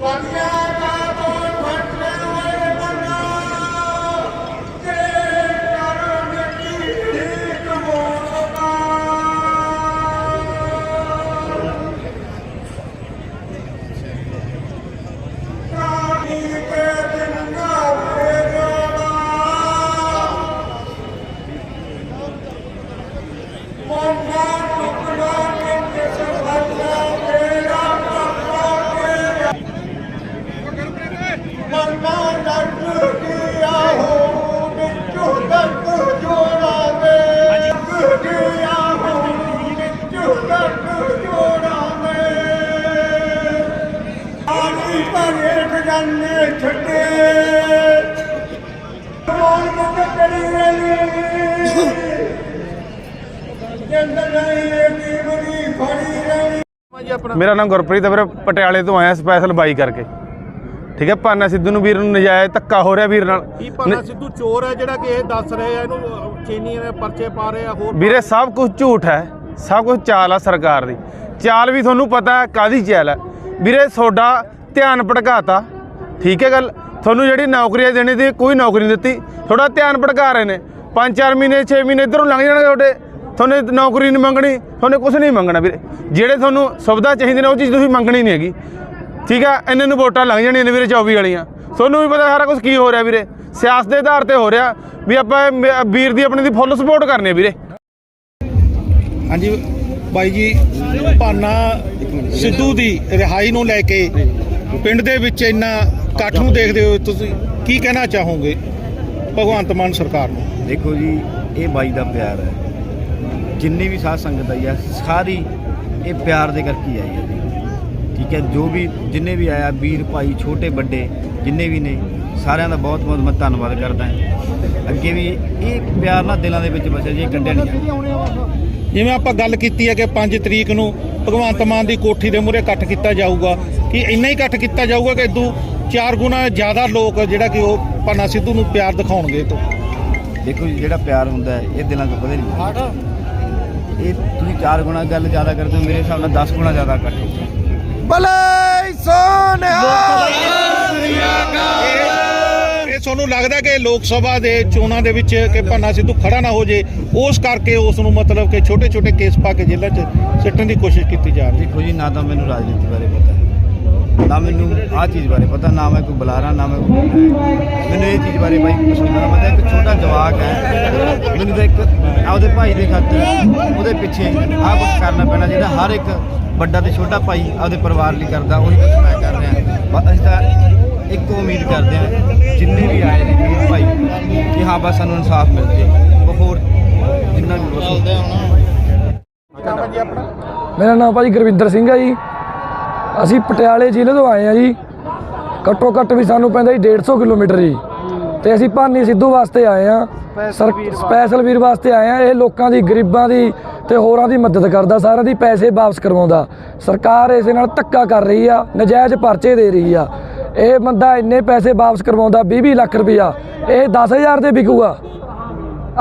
One. ਮੇਰਾ ਨਾਮ ਗੁਰਪ੍ਰੀਤ ਹੈ ਵੀਰੇ ਪਟਿਆਲੇ ਤੋਂ ਆਇਆ ਸਪੈਸ਼ਲ ਬਾਈ ਕਰਕੇ। ਠੀਕ ਹੈ ਪਾਨਾ ਸਿੱਧੂ ਨੂੰ ਵੀਰ ਨੂੰ ਨਜਾਇਜ਼ ਧੱਕਾ ਹੋ ਰਿਹਾ ਵੀਰ ਨਾਲ। ਕੀ ਪੰਨਾ ਸਿੱਧੂ ਚੋਰ ਹੈ ਜਿਹੜਾ ਕਿ ਇਹ ਦੱਸ ਰਹੇ ਆ ਇਹਨੂੰ ਚੀਨੀ ਦੇ ਪਰਚੇ ਪਾ ਰਹੇ ਆ ਹੋਰ ਵੀਰੇ ਸਭ ਕੁਝ ਝੂਠ ਹੈ ਸਭ ਕੁਝ ਚਾਲ ਆ ਸਰਕਾਰ ਦੀ। ਚਾਲ ਵੀ ਤੁਹਾਨੂੰ ਪਤਾ ਹੈ ਕਾਦੀ ਚਾਲ ਹੈ। ਵੀਰੇ ਤੁਹਾਡਾ ਧਿਆਨ ਭਟਕਾਤਾ ਠੀਕ ਹੈ ਗੱਲ? ਤੁਹਾਨੂੰ ਜਿਹੜੀ ਨੌਕਰੀਆਂ ਦੇਣੀ ਸੀ ਕੋਈ ਨੌਕਰੀ ਨਹੀਂ ਦਿੱਤੀ ਥੋੜਾ ਧਿਆਨ ਭਟਕਾ ਰਹੇ ਨੇ। 5-4 ਮਹੀਨੇ 6 ਮਹੀਨੇ ਇਧਰੋਂ ਲੰਘ ਜਾਣਗੇ ਤੁਹਾਡੇ। ਤੁਹਾਨੂੰ ਨੌਕਰੀ ਨਹੀਂ ਮੰਗਣੀ, ਤੁਹਾਨੂੰ ਕੁਝ ਨਹੀਂ ਮੰਗਣਾ ਵੀਰੇ। ਜਿਹੜੇ ਤੁਹਾਨੂੰ ਸੁਵਿਧਾ ਚਾਹੀਦੀ ਨੇ, ਉਹ ਚੀਜ਼ ਤੁਸੀਂ ਮੰਗਣੀ ਨਹੀਂ ਹੈਗੀ। ਠੀਕ ਹੈ ਇਹਨਾਂ ਨੂੰ ਵੋਟਾਂ ਲੰਘ ਜਾਣੀਆਂ ਨੇ ਵੀਰੇ 24 ਵਾਲੀਆਂ। ਤੁਹਾਨੂੰ ਵੀ ਪਤਾ ਸਾਰਾ ਕੁਝ ਕੀ ਹੋ ਰਿਹਾ ਵੀਰੇ। ਸਿਆਸਤ ਦੇ ਆਧਾਰ ਤੇ ਹੋ ਰਿਹਾ ਵੀ ਆਪਾਂ ਵੀਰ ਦੀ, ਆਪਣੇ ਦੀ ਫੁੱਲ ਸਪੋਰਟ ਕਰਨੀ ਹੈ ਵੀਰੇ। ਹਾਂਜੀ, ਬਾਈ ਜੀ, ਭਾਨਾ ਸਿੱਧੂ ਦੀ ਰਿਹਾਈ ਨੂੰ ਲੈ ਕੇ ਪਿੰਡ ਦੇ ਵਿੱਚ ਇੰਨਾ ਇਕੱਠ ਨੂੰ ਦੇਖਦੇ ਹੋ ਤੁਸੀਂ ਕੀ ਕਹਿਣਾ ਚਾਹੋਗੇ? ਭਗਵੰਤ ਮਾਨ ਸਰਕਾਰ ਨੂੰ। ਦੇਖੋ ਜੀ, ਇਹ ਬਾਈ ਦਾ ਪਿਆਰ ਹੈ। ਜਿੰਨੀ ਵੀ ਸਾਧ ਸੰਗਤ ਆਈ ਹੈ, ਸਾਰੀ ਇਹ ਪਿਆਰ ਦੇ ਕਰਕੇ ਆਈ ਹੈ ਜੀ। ਠੀਕ ਹੈ, ਜੋ ਵੀ, ਜਿੰਨੇ ਵੀ ਆਇਆ, ਵੀਰ ਭਾਈ, ਛੋਟੇ, ਵੱਡੇ, ਜਿੰਨੇ ਵੀ ਨੇ, ਸਾਰਿਆਂ ਦਾ ਬਹੁਤ ਬਹੁਤ ਮੈਂ ਧੰਨਵਾਦ ਕਰਦਾ ਹਾਂ। ਅੱਗੇ ਵੀ ਇਹ ਪਿਆਰ ਨਾਲ ਦਿਲਾਂ ਦੇ ਵਿੱਚ ਵਸਿਆ ਜੀ ਇਹ ਕੱਢਿਆ ਨਹੀਂ ਜਿਵੇਂ ਆਪਾਂ ਗੱਲ ਕੀਤੀ ਹੈ ਕਿ 5 ਤਰੀਕ ਨੂੰ ਭਗਵੰਤ ਮਾਨ ਦੀ ਕੋਠੀ ਦੇ ਮੂਹਰੇ ਇਕੱਠ ਕੀਤਾ ਜਾਊਗਾ ਕਿ ਇੰਨਾ ਹੀ ਇਕੱਠ ਕੀਤਾ ਜਾਊਗਾ ਕਿ ਇਦੋਂ ਚਾਰ ਗੁਣਾ ਜ਼ਿਆਦਾ ਲੋਕ ਜਿਹੜਾ ਕਿ ਉਹ ਪਾਨਾ ਸਿੱਧੂ ਨੂੰ ਪਿਆਰ ਦਿਖਾਉਣਗੇ ਤੋਂ। ਦੇਖੋ ਜੀ ਜਿਹੜਾ ਪਿਆਰ ਹੁੰਦਾ ਹੈ ਇਹ ਦਿਲਾਂ ਤੋਂ ਕਦੇ ਨਹੀਂ ਇਹ ਤੁਸੀਂ ਚਾਰ ਗੁਣਾ ਗੱਲ ਜ਼ਿਆਦਾ ਕਰਦੇ ਹੋ ਮੇਰੇ ਹਿਸਾਬ ਨਾਲ 10 ਗੁਣਾ ਜ਼ਿਆਦਾ ਇਕੱਠ ਹੋਊਗਾ ਇਹ ਤੁਹਾਨੂੰ ਲੱਗਦਾ ਕਿ ਲੋਕ ਸਭਾ ਦੇ ਚੋਣਾਂ ਦੇ ਵਿੱਚ ਕਿ ਭੰਨਾ ਸਿੱਧੂ ਖੜਾ ਨਾ ਹੋ ਜੇ, ਉਸ ਕਰਕੇ ਉਸ ਨੂੰ ਮਤਲਬ ਕਿ ਛੋਟੇ ਛੋਟੇ ਕੇਸ ਪਾ ਕੇ ਜੇਲ੍ਹਾਂ 'ਚ ਸਿੱਟਣ ਦੀ ਕੋਸ਼ਿਸ਼ ਕੀਤੀ ਜਾ ਰਹੀ ਹੈ? ਦੇਖੋ ਜੀ, ਨਾ ਤਾਂ ਮੈਨੂੰ ਰਾਜਨੀਤੀ ਬਾਰੇ ਪਤਾ ਹੈ, ਨਾ ਮੈਨੂੰ ਆਹ ਚੀਜ਼ ਬਾਰੇ ਪਤਾ, ਨਾ ਮੈਂ ਕੋਈ ਬੁਲਾਰਾ, ਨਾ ਮੈਂ ਕੋਈ ਮੈਨੂੰ ਇਹ ਚੀਜ਼ ਬਾਰੇ ਬਾਈ ਕੁਝ ਨਹੀਂ ਪਤਾ। ਇੱਕ ਛੋਟਾ ਜਵਾਕ ਹੈ, ਮੈਨੂੰ ਤਾਂ ਇੱਕ ਆਪਦੇ ਭਾਈ ਦੇ ਖਾਤਰ, ਉਹਦੇ ਪਿੱਛੇ ਆਹ ਕੁਝ ਕਰਨਾ ਪੈਣਾ, ਜਿਹੜਾ ਹਰ ਇੱਕ ਵੱਡਾ ਤੇ ਛੋਟਾ ਭਾਈ ਆਪਦੇ ਪਰਿਵਾਰ ਲਈ ਕਰਦਾ, ਉਹੀ ਕੁਝ ਮੈਂ ਕਰ ਰਿਹਾ। ਬਸ ਅਸੀਂ ਤਾਂ ਇੱਕ ਉਮੀਦ ਕਰਦੇ ਹਾਂ ਜਿੰਨੇ ਵੀ ਆਏ ਨੇ ਵੀਰ ਭਾਈ ਕਿ ਹਾਂ ਬਸ ਸਾਨੂੰ ਇਨਸਾਫ ਮਿਲ ਜੇ ਉਹ ਹੋਰ ਜਿੰਨਾ ਵੀ ਬਸ ਮੇਰਾ ਨਾਮ ਭਾਜੀ ਗੁਰਵਿੰਦਰ ਸਿੰਘ ਹੈ ਜੀ। ਅਸੀਂ ਪਟਿਆਲੇ ਜ਼ਿਲ੍ਹੇ ਤੋਂ ਆਏ ਆ ਜੀ। ਘੱਟੋ ਘੱਟ ਵੀ ਸਾਨੂੰ ਪੈਂਦਾ ਜੀ 150 ਕਿਲੋਮੀਟਰ ਜੀ। ਤੇ ਅਸੀਂ ਭਾਨੀ ਸਿੱਧੂ ਵਾਸਤੇ ਆਏ ਆ। ਸਪੈਸ਼ਲ ਵੀਰ ਵਾਸਤੇ ਆਏ ਆ। ਇਹ ਲੋਕਾਂ ਦੀ ਗਰੀਬਾਂ ਦੀ ਤੇ ਹੋਰਾਂ ਦੀ ਮਦਦ ਕਰਦਾ, ਸਾਰਿਆਂ ਦੀ ਪੈਸੇ ਵਾਪਸ ਕਰਵਾਉਂਦਾ। ਸਰਕਾਰ ਇਸੇ ਨਾਲ ਧੱਕਾ ਕਰ ਰਹੀ ਆ, ਨਜਾਇਜ਼ ਪਰਚੇ ਦੇ ਰਹੀ ਆ। ਇਹ ਬੰਦਾ ਇੰਨੇ ਪੈਸੇ ਵਾਪਸ ਕਰਵਾਉਂਦਾ 20-20 ਲੱਖ ਰੁਪਈਆ ਇਹ 10000 ਦੇ ਵਿਕੂਗਾ।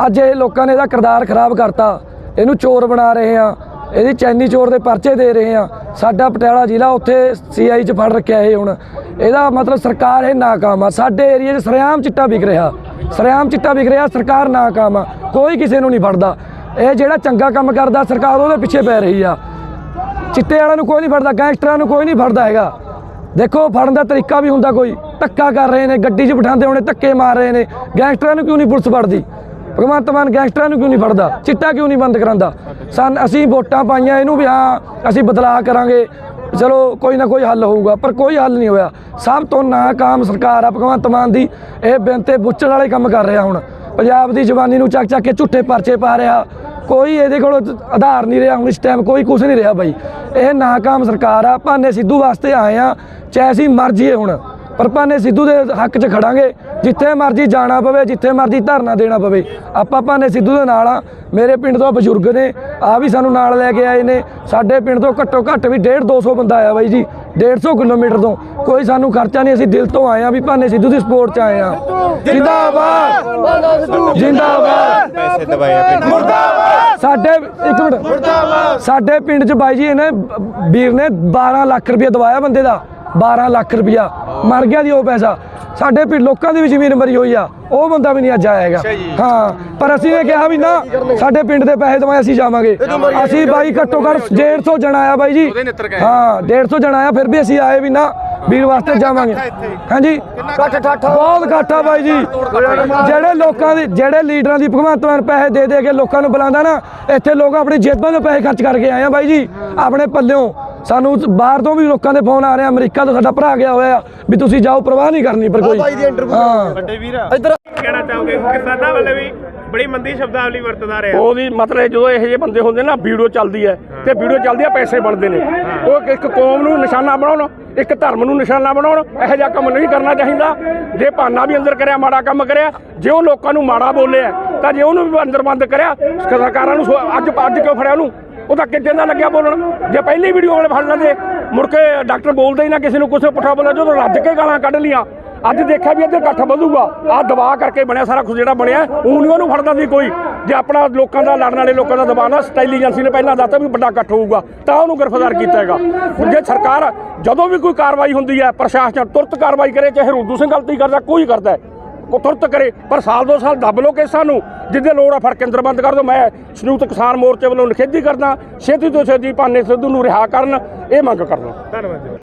ਅੱਜ ਇਹ ਲੋਕਾਂ ਨੇ ਇਹਦਾ ਕਿਰਦਾਰ ਖਰਾਬ ਕਰਤਾ। ਇਹਨੂੰ ਚੋਰ ਬਣਾ ਰਹੇ ਆ। ਇਹਦੀ ਚੈਨੀ ਚੋਰ ਦੇ ਪਰਚੇ ਦੇ ਰਹੇ ਆ। ਸਾਡਾ ਪਟਿਆਲਾ ਜ਼ਿਲ੍ਹਾ ਉੱਥੇ ਸੀਆਈ 'ਚ ਫੜ ਰੱਖਿਆ ਇਹ ਹੁਣ। ਇਹਦਾ ਮਤਲਬ ਸਰਕਾਰ ਇਹ ਨਾਕਾਮ ਆ। ਸਾਡੇ ਏਰੀਆ 'ਚ ਸਰਿਆਮ ਚਿੱਟਾ ਵਿਕ ਰਿਹਾ। ਸਰਿਆਮ ਚਿੱਟਾ ਵਿਕ ਰਿਹਾ, ਸਰਕਾਰ ਨਾਕਾਮ ਆ। ਕੋਈ ਕਿਸੇ ਨੂੰ ਨਹੀਂ ਫੜਦਾ। ਇਹ ਜਿਹੜਾ ਚੰਗਾ ਕੰਮ ਕਰਦਾ ਸਰਕਾਰ ਉਹਦੇ ਪਿੱਛੇ ਪੈ ਰਹੀ ਆ। ਚਿੱਟੇ ਵਾਲਿਆਂ ਨੂੰ ਕੋਈ ਨਹੀਂ ਫੜਦਾ, ਗੈਂਗਸਟਰਾਂ ਨੂੰ ਕੋਈ ਨਹੀਂ ਫੜਦਾ ਹੈਗਾ। ਦੇਖੋ, ਫੜਨ ਦਾ ਤਰੀਕਾ ਵੀ ਹੁੰਦਾ ਕੋਈ। ਧੱਕਾ ਕਰ ਰਹੇ ਨੇ, ਗੱਡੀ 'ਚ ਬਿਠਾਉਂਦੇ ਹੋਣੇ, ਧੱਕੇ ਮਾਰ ਰਹੇ ਨੇ। ਗੈਂਗਸਟਰਾਂ ਨੂੰ ਕਿਉਂ ਨਹੀਂ ਪੁਲਿਸ ਫੜਦੀ? ਭਗਵੰਤ ਮਾਨ ਗੈਂਗਸਟਰਾਂ ਨੂੰ ਕਿਉਂ ਨਹੀਂ ਫੜਦਾ? ਚਿੱਟਾ ਕਿਉਂ ਨਹੀਂ ਬੰਦ ਕਰਾਂਦਾ ਸਨ, ਅਸੀਂ ਵੋਟਾਂ ਪਾਈਆਂ ਇਹਨੂੰ ਵੀ ਹਾਂ, ਅਸੀਂ ਬਦਲਾਅ ਕਰਾਂਗੇ। ਚਲੋ, ਕੋਈ ਨਾ ਕੋਈ ਹੱਲ ਹੋਊਗਾ, ਪਰ ਕੋਈ ਹੱਲ ਨਹੀਂ ਹੋਇਆ। ਸਭ ਤੋਂ ਨਾਕਾਮ ਸਰਕਾਰ ਆ ਭਗਵੰਤ ਮਾਨ ਦੀ। ਇਹ ਬੇਨਤੇ ਬੁੱਚੜ ਵਾਲੇ ਕੰਮ ਕਰ ਰਿਹਾ ਹੁਣ। ਪੰਜਾਬ ਦੀ ਜਵਾਨੀ ਨੂੰ ਚੱਕ ਚੱਕ ਕੇ ਝੂਠੇ ਪਰਚੇ ਪਾ ਰਿਹਾ। ਕੋਈ ਇਹਦੇ ਕੋਲ ਆਧਾਰ ਨਹੀਂ ਰਿਹਾ ਹੁਣ ਇਸ ਟਾਈਮ ਕੋਈ ਕੁਝ ਨਹੀਂ ਰਿਹਾ ਬਾਈ। ਇਹ ਨਾਕਾਮ ਸਰਕਾਰ ਆ, ਭਾਨੇ ਸਿੱਧੂ ਵਾਸਤੇ ਆਏ ਆ, ਚਾਹੇ ਅਸੀਂ ਮਰ ਜਾਈਏ ਹੁਣ, ਪਰ ਭਾਨੇ ਸਿੱਧੂ ਦੇ ਹੱਕ 'ਚ ਖੜਾਂਗੇ। ਜਿੱਥੇ ਮਰਜ਼ੀ ਜਾਣਾ ਪਵੇ, ਜਿੱਥੇ ਮਰਜ਼ੀ ਧਰਨਾ ਦੇਣਾ ਪਵੇ, ਆਪਾਂ ਭਾਨੇ ਸਿੱਧੂ ਦੇ ਨਾਲ ਆ। ਮੇਰੇ ਪਿੰਡ ਤੋਂ ਬਜ਼ੁਰਗ ਨੇ, ਆ ਵੀ ਸਾਨੂੰ ਨਾਲ ਲੈ ਕੇ ਆਏ ਨੇ। ਸਾਡੇ ਪਿੰਡ ਤੋਂ ਘੱਟੋ ਘੱਟ ਵੀ 1.5 200 ਬੰਦਾ ਆਇਆ ਬਾਈ ਜੀ। 150 ਕਿਲੋਮੀਟਰ ਤੋਂ। ਕੋਈ ਸਾਨੂੰ ਖਰਚਾ ਨਹੀਂ, ਅਸੀਂ ਦਿਲ ਤੋਂ ਆਏ ਆ ਵੀ ਭਾਨੇ ਸਿੱਧੂ ਦੀ ਸਪੋਰਟ 'ਚ ਆਏ ਆ ਜਿੰਦਾਬਾਦ। ਜਿੰਦਾਬਾਦ। ਪੈਸੇ ਦਵਾਏ ਮੁਰਦਾਬਾਦ। ਸਾਡੇ, ਇੱਕ ਮਿੰਟ। ਮੁਰਦਾਬਾਦ ਸਾਡੇ ਪਿੰਡ 'ਚ ਬਾਈ ਜੀ ਇਹਨੇ, ਵੀਰ ਨੇ 12 ਲੱਖ ਰੁਪਏ ਦਵਾਇਆ ਬੰਦੇ ਦਾ। 12 ਲੱਖ ਰੁਪਇਆ ਮਰ ਗਿਆ ਜੀ ਉਹ ਪੈਸਾ। ਸਾਡੇ ਪਿੰਡ ਲੋਕਾਂ ਦੀ ਵੀ ਜ਼ਮੀਨ ਮਰੀ ਹੋਈ ਆ। ਉਹ ਬੰਦਾ ਵੀ ਨਹੀਂ ਅੱਜ ਹੈਗਾ। ਹਾਂ ਪਰ ਅਸੀਂ ਨੇ ਕਿਹਾ ਵੀ ਨਾ ਸਾਡੇ ਪਿੰਡ ਦੇ ਪੈਸੇ ਦਵਾਏ ਅਸੀਂ ਜਾਵਾਂਗੇ। ਅਸੀਂ ਬਾਈ ਘੱਟੋ ਘੱਟ 150 ਜਣਾ ਆਇਆ ਬਾਈ ਜੀ। ਹਾਂ 150 ਜਣਾ ਆਇਆ ਫਿਰ ਵੀ ਅਸੀਂ ਆਏ ਵੀ ਨਾ ਵੀਰ ਵਾਸਤੇ ਜਾਵਾਂਗੇ। ਹਾਂਜੀ? ਬਹੁਤ ਘੱਟ ਬਾਈ ਜੀ। ਜਿਹੜੇ ਲੋਕਾਂ ਦੀ ਜਿਹੜੇ ਲੀਡਰਾਂ ਦੀ ਭਗਵੰਤ ਮਾਨ ਪੈਸੇ ਦੇ ਦੇ ਕੇ ਲੋਕਾਂ ਨੂੰ ਬੁਲਾਉਂਦਾ ਨਾ ਇੱਥੇ ਲੋਕ ਆਪਣੀ ਜੇਬਾਂ ਤੋਂ ਪੈਸੇ ਖਰਚ ਕਰਕੇ ਆਏ ਆ ਬਾਈ ਜੀ। ਆਪਣੇ ਪੱਲਿਓਂ। ਸਾਨੂੰ ਬਾਹਰ ਤੋਂ ਵੀ ਲੋਕਾਂ ਦੇ ਫੋਨ ਆ ਰਹੇ ਆ ਅਮਰੀਕਾ ਤੋਂ ਸਾਡਾ ਭਰਾ ਗਿਆ ਹੋਇਆ ਵੀ ਤੁਸੀਂ ਜਾਓ ਪ੍ਰਵਾਹ ਨਹੀਂ ਕਰਨੀ ਪਰ ਕੋਈ। ਹਾਂ। ਵੱਡੇ ਵੀਰ। ਕਹਿਣਾ ਚਾਹੋਗੇ ਕਿਸਾਨਾਂ ਵੱਲੋਂ ਵੀ ਬੜੀ ਮੰਦੀ ਸ਼ਬਦਾਵਲੀ ਵਰਤਦਾ ਰਿਹਾ। ਉਹਦੀ ਮਤਲਬ ਜਦੋਂ ਇਹੋ ਜਿਹੇ ਬੰਦੇ ਹੁੰਦੇ ਨਾ ਵੀਡੀਓ ਚੱਲਦੀ ਹੈ ਤੇ ਵੀਡੀਓ ਚੱਲਦੀ ਹੈ ਪੈਸੇ ਬਣਦੇ ਨੇ। ਉਹ ਇੱਕ ਕੌਮ ਨੂੰ ਨਿਸ਼ਾਨਾ ਬਣਾਉਣ ਇੱਕ ਧਰਮ ਨੂੰ ਨਿਸ਼ਾਨਾ ਬਣਾਉਣ ਇਹੋ ਜਿਹਾ ਕੰਮ ਨਹੀਂ ਕਰਨਾ ਚਾਹੀਦਾ। ਜੇ ਭਾਨਾ ਵੀ ਅੰਦਰ ਕਰਿਆ ਮਾੜਾ ਕੰਮ ਕਰਿਆ ਜੇ ਉਹ ਲੋਕਾਂ ਨੂੰ ਮਾੜਾ ਬੋਲਿਆ ਤਾਂ ਜੇ ਉਹਨੂੰ ਵੀ ਅੰਦਰ ਬੰਦ ਕਰਿਆ ਸਰਕਾਰਾਂ ਨੂੰ ਅੱਜ ਅੱਜ ਕਿਉਂ ਫੜਿਆ ਉਹਨੂੰ? ਉਹ ਤਾਂ ਕਿੱਦਾਂ ਦਾ ਲੱਗਿਆ ਬੋਲਣ? ਜੇ ਪਹਿਲੀ ਵੀਡੀਓ ਵਾਲੇ ਫੜ ਲੈਂਦੇ, ਮੁੜ ਕੇ ਡਾਕਟਰ ਬੋਲਦੇ ਹੀ ਨਾ ਕਿਸੇ ਨੂੰ ਕੁਛ, ਪੁੱਠਾ ਬੋਲਿਆ ਜਦੋਂ ਰੱਜ ਕੇ ਗਾਲਾਂ ਕੱਢ ਲੀਆਂ ਅੱਜ ਦੇਖਿਆ ਵੀ ਇੱਥੇ ਇਕੱਠ ਵਧੂਗਾ। ਆਹ ਦਬਾਅ ਕਰਕੇ ਬਣਿਆ ਸਾਰਾ ਕੁਝ ਜਿਹੜਾ ਬਣਿਆ ਉਹ ਨਹੀਂ ਉਹਨੂੰ ਫੜਦਾ ਸੀ ਕੋਈ। ਜੇ ਆਪਣਾ ਲੋਕਾਂ ਦਾ, ਲੜਨ ਵਾਲੇ ਲੋਕਾਂ ਦਾ ਦਬਾਅ ਨਾ, ਸਟਾਈਲ ਏਜੰਸੀ ਨੇ ਪਹਿਲਾਂ ਦੱਸਤਾ ਵੀ ਵੱਡਾ ਇਕੱਠ ਹੋਊਗਾ, ਤਾਂ ਉਹਨੂੰ ਗ੍ਰਿਫਤਾਰ ਕੀਤਾ ਹੈਗਾ। ਹੁਣ ਜੇ ਸਰਕਾਰ ਜਦੋਂ ਵੀ ਕੋਈ ਕਾਰਵਾਈ ਹੁੰਦੀ ਹੈ, ਪ੍ਰਸ਼ਾਸਨ ਤੁਰਤ ਕਾਰਵਾਈ ਕਰੇ, ਚਾਹੇ ਰੂਦੂ ਸਿੰਘ ਗਲਤੀ ਕਰਦਾ, ਕੋਈ ਕਰਦਾ ਹੈ ਉਹ ਤੁਰਤ ਕਰੇ, ਪਰ ਸਾਲ ਦੋ ਸਾਲ ਦੱਬ ਲੋ ਕੇਸਾਂ ਨੂੰ, ਜਿੱਦੇ ਲੋੜ ਆ ਫੜ ਕੇ ਅੰਦਰ ਬੰਦ ਕਰ ਦੋ ਮੈਂ ਸੰਯੁਕਤ ਕਿਸਾਨ ਮੋਰਚੇ ਵੱਲੋਂ ਨਿਖੇਧੀ ਕਰਦਾ, ਛੇਤੀ ਤੋਂ ਛੇਤੀ ਭਾਨੇ ਸਿੱਧੂ ਨੂੰ ਰਿਹਾ ਕਰਨ, ਇਹ ਮੰਗ ਕਰਦਾ। ਧੰਨਵਾਦ